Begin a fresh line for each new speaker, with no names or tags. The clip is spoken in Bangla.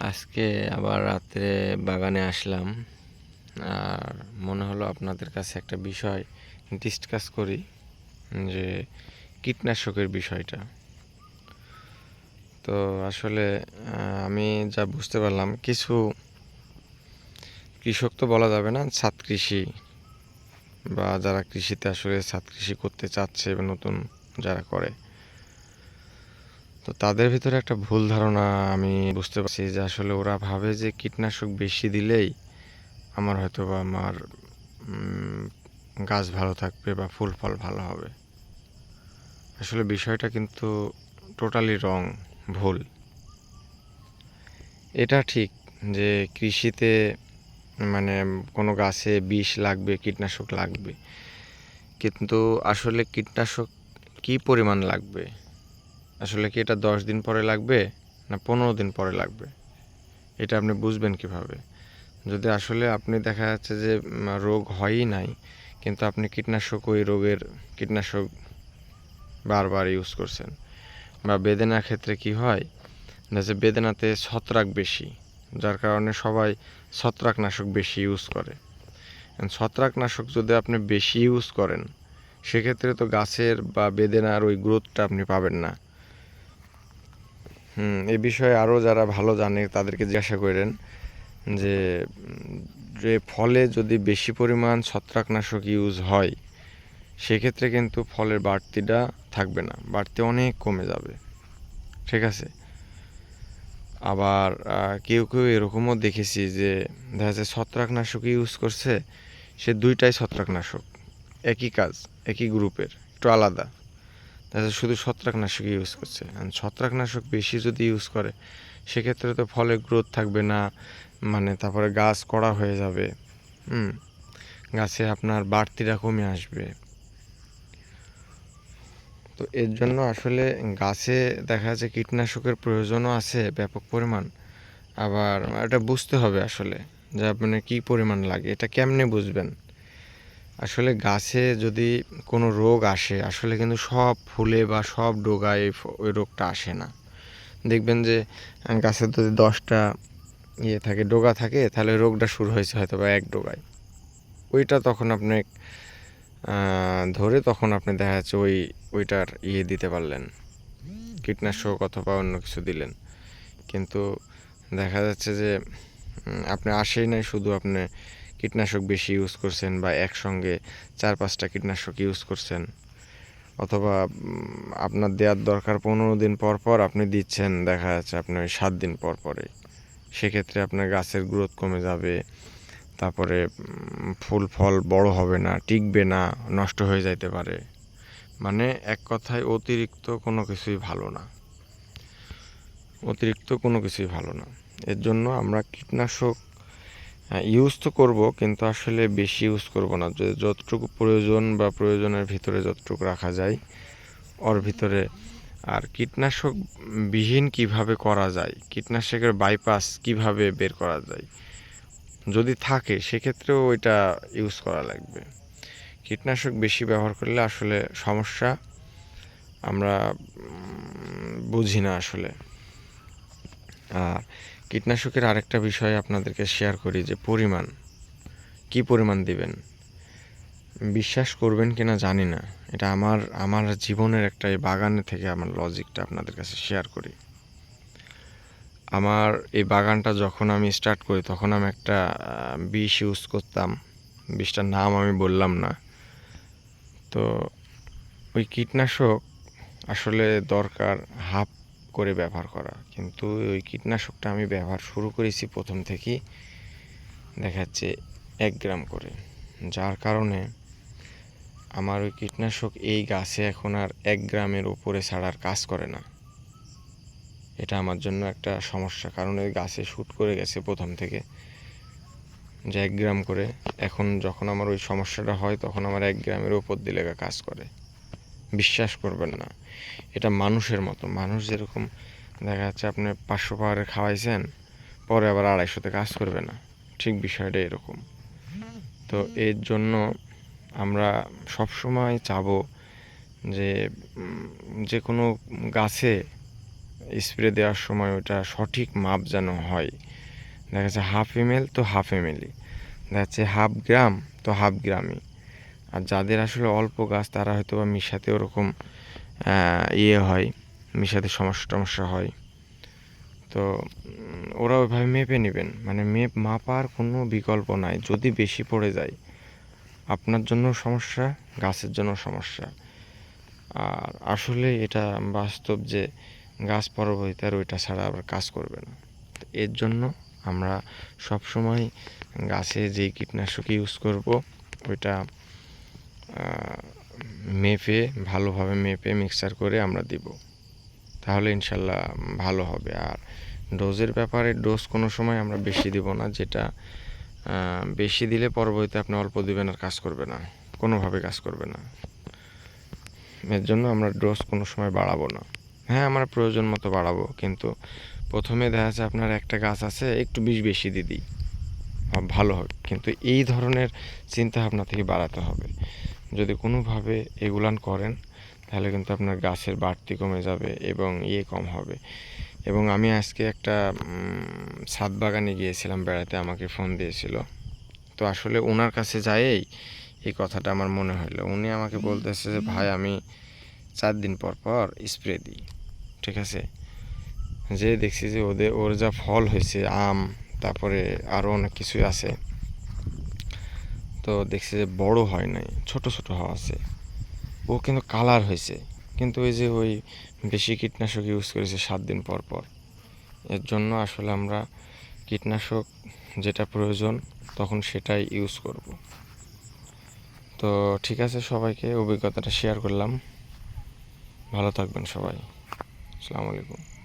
আজকে আবার রাত্রে বাগানে আসলাম। আর মনে হলো আপনাদের কাছে একটা বিষয় ডিসকাস করি, যে কীটনাশকের বিষয়টা। তো আসলে আমি যা বুঝতে পারলাম, কিছু কৃষক তো বলা যাবে না, ছাদ কৃষি বা যারা কৃষিতে আসলে ছাদ কৃষি করতে চাচ্ছে নতুন যারা করে তো তাদের ভিতরে একটা ভুল ধারণা আমি বুঝতে পারছি যে আসলে ওরা ভাবে যে কীটনাশক বেশি দিলেই আমার হয়তো বা আমার গাছ ভালো থাকবে বা ফুল ফল ভালো হবে। আসলে বিষয়টা কিন্তু টোটালি রং, ভুল। এটা ঠিক যে কৃষিতে মানে কোনো গাছে বিষ লাগবে, কীটনাশক লাগবে। কিন্তু আসলে কীটনাশক কী পরিমাণ লাগবে? আসলে কি এটা দশ দিন পরে লাগবে না পনেরো দিন পরে লাগবে? এটা আপনি বুঝবেন কীভাবে? যদি আসলে আপনি দেখা যাচ্ছে যে রোগ হয়ই নাই, কিন্তু আপনি কীটনাশক ওই রোগের কীটনাশক বারবার ইউজ করছেন, বা বেদেনার ক্ষেত্রে কি হয় না যে বেদেনাতে ছত্রাক বেশি, যার কারণে সবাই ছত্রাকনাশক বেশি ইউজ করে। ছত্রাকনাশক যদি আপনি বেশি ইউজ করেন, সেক্ষেত্রে তো গাছের বা বেদেনার ওই গ্রোথটা আপনি পাবেন না। হুম, এ বিষয়ে আরও যারা ভালো জানে তাদেরকে জিজ্ঞাসা করেন যে যে ফলে যদি বেশি পরিমাণ ছত্রাকনাশক ইউজ হয়, সেক্ষেত্রে কিন্তু ফলের বাড়তিটা থাকবে না, বাড়তি অনেক কমে যাবে। ঠিক আছে? আবার কেউ কেউ এরকমও দেখেছি যে, দেখা যাচ্ছে ছত্রাকনাশক ইউজ করছে, সে দুইটাই ছত্রাকনাশক, একই কাজ, একই গ্রুপের একটু আলাদা। যাচ্ছে শুধু ছত্রাকনাশক ইউজ করছে। ছত্রাকনাশক বেশি যদি ইউজ করে, সেক্ষেত্রে তো ফলের গ্রোথ থাকবে না মানে তারপরে গাছ কড়া হয়ে যাবে। হুম, গাছে আপনার বাড়তিটা কমে আসবে। তো এর জন্য আসলে গাছে দেখা যাচ্ছে কীটনাশকের প্রয়োজনও আছে, ব্যাপক পরিমাণ। আবার এটা বুঝতে হবে আসলে যে আপনার কী পরিমাণ লাগে, এটা কেমনে বুঝবেন? আসলে গাছে যদি কোনো রোগ আসে, আসলে কিন্তু সব ফুলে বা সব ডোগায় ওই রোগটা আসে না। দেখবেন যে গাছের যদি দশটা ইয়ে থাকে, ডোগা থাকে, তাহলে রোগটা শুরু হয়েছে হয়তো বা এক ডোগায়। ওইটা তখন আপনি ধরে তখন আপনি দেখা যাচ্ছে ওই, ওইটার ইয়ে দিতে পারলেন। কীটনাশক অথবা অন্য কিছু দিলেন। কিন্তু দেখা যাচ্ছে যে আপনি আসেই নাই, শুধু আপনি কীটনাশক বেশি ইউজ করছেন বা একসঙ্গে চার পাঁচটা কীটনাশক ইউজ করছেন? অথবা আপনার দেওয়ার দরকার পনেরো দিন পর পর আপনি দিচ্ছেন, দেখা যাচ্ছে আপনি ওই সাত দিন পর পরে। সেক্ষেত্রে আপনার গাছের গ্রোথ কমে যাবে, তারপরে ফুল ফল বড় হবে না, টিকবে না, নষ্ট হয়ে যাইতে পারে। মানে এক কথায় অতিরিক্ত কোনো কিছুই ভালো না। অতিরিক্ত কোনো কিছুই ভালো না। এর জন্য আমরা কীটনাশক ইউজ তো করব, কিন্তু আসলে বেশি ইউজ করব না। যতটুকু প্রয়োজন বা প্রয়োজনের ভিতরে যতটুকু রাখা যায়, ওর ভিতরে। আর কীটনাশক বিহীন কীভাবে করা যায়, কীটনাশকের বাইপাস কীভাবে বের করা যায়, যদি থাকে, সেক্ষেত্রেও ওইটা ইউজ করা লাগবে। কীটনাশক বেশি ব্যবহার করলে আসলে সমস্যা, আমরা বুঝি না আসলে। আর কীটনাশকের আরেকটা বিষয় আপনাদেরকে শেয়ার করি যে পরিমাণ। কি পরিমাণ দিবেন? বিশ্বাস করবেন কিনা জানি না। এটা আমার আমার জীবনের একটা এই বাগানে থেকে আমার লজিকটা আপনাদের কাছে শেয়ার করি। আমার এই বাগানটা যখন আমি স্টার্ট করি, তখন আমি একটা বিষ ইউজ করতাম। বিষটার নাম আমি বললাম না। তো ওই কীটনাশক আসলে দরকার হাফ করে ব্যবহার করা। কিন্তু ওই কীটনাশকটা আমি ব্যবহার শুরু করেছি প্রথম থেকেই দেখা যাচ্ছে এক গ্রাম করে। যার কারণে আমার ওই কীটনাশক এই গাছে এখন আর এক গ্রামের উপরে ছাড়ার কাজ করে না। এটা আমার জন্য একটা সমস্যা, কারণ ওই গাছে শ্যুট করে গেছে প্রথম থেকে। যে এক গ্রাম করে, এখন যখন আমার ওই সমস্যাটা হয়, তখন আমার এক গ্রামের উপর দিলে কাজ করে। বিশ্বাস করবেন না। এটা মানুষের মতো। মানুষ যেরকম দেখা যাচ্ছে আপনি পাঁচশো পাওয়ারে খাওয়াইছেন, পরে আবার আড়াইশোতে কাজ করবে না। ঠিক বিষয়টা এরকম। তো এর জন্য আমরা সবসময় চাবো যে যে কোনো গাছে স্প্রে দেওয়ার সময় ওটা সঠিক মাপ যেন হয়। দেখা যাচ্ছে হাফ এমএল তো হাফ এমএলই। দেখা যাচ্ছে হাফ গ্রাম তো হাফ গ্রামই। আর যাদের আসলে অল্প গাছ, তারা হয়তো বা মিশাতে ওরকম ইয়ে হয়, মিশাতে সমস্যা টমস্যা হয়। তো ওরা ওইভাবে মেপে নেবেন। মানে মেপ মাপার কোনো বিকল্প নাই। যদি বেশি পড়ে যায়, আপনার জন্য সমস্যা, গাছের জন্য সমস্যা। আর আসলে এটা বাস্তব যে, গাছ পরবর্তীতে আর ওইটা ছাড়া আবার কাজ করবে না। এর জন্য আমরা সব সময় গাছে যেই কীটনাশক ইউজ করব, ওইটা মেপে, ভালোভাবে মেপে মিক্সার করে আমরা দিব। তাহলে ইনশাল্লাহ ভালো হবে। আর ডোজের ব্যাপারে ডোজ কোনো সময় আমরা বেশি দিব না, যেটা বেশি দিলে পরবর্তীতে আপনি অল্প দিবেন আর কাজ করবে না। কোনোভাবে কাজ করবে না। এর জন্য আমরা ডোজ কোনো সময় বাড়াবো না। হ্যাঁ আমরা প্রয়োজন মতো বাড়াবো, কিন্তু প্রথমে দেখা যাচ্ছে আপনার একটা গাছ আছে, একটু বিষ বেশি দিয়ে দিই। ভালো হবে। কিন্তু এই ধরনের চিন্তা ভাবনা থেকে বাড়াতে হবে। যদি কোনোভাবে এগুলান করেন তাহলে কিন্তু আপনার গাছের বাড়তি কমে যাবে এবং ইয়ে কম হবে। এবং আমি আজকে একটা ছাদ বাগানে গিয়েছিলাম বেড়াতে আমাকে ফোন দিয়েছিল। তো আসলে ওনার কাছে যাইয়েই এই কথাটা আমার মনে হলো উনি আমাকে বলতেছে যে ভাই আমি চার দিন পর পর স্প্রে দিই। ঠিক আছে? যে দেখছি যে ওদের ওর যা ফল হয়েছে আম তারপরে আরও অনেক কিছুই আছে। তো দেখছি যে বড় হয় নাই, ছোট ছোট হওয়া আছে। ও কিন্তু কালার হয়েছে, কিন্তু ওই যে ওই বেশি কীটনাশক ইউজ করেছে সাত দিন পর পর। এর জন্য আসলে আমরা কীটনাশক যেটা প্রয়োজন তখন সেটাই ইউজ করব। তো ঠিক আছে, সবাইকে অভিজ্ঞতাটা শেয়ার করলাম। ভালো থাকবেন সবাই। আসসালামু আলাইকুম।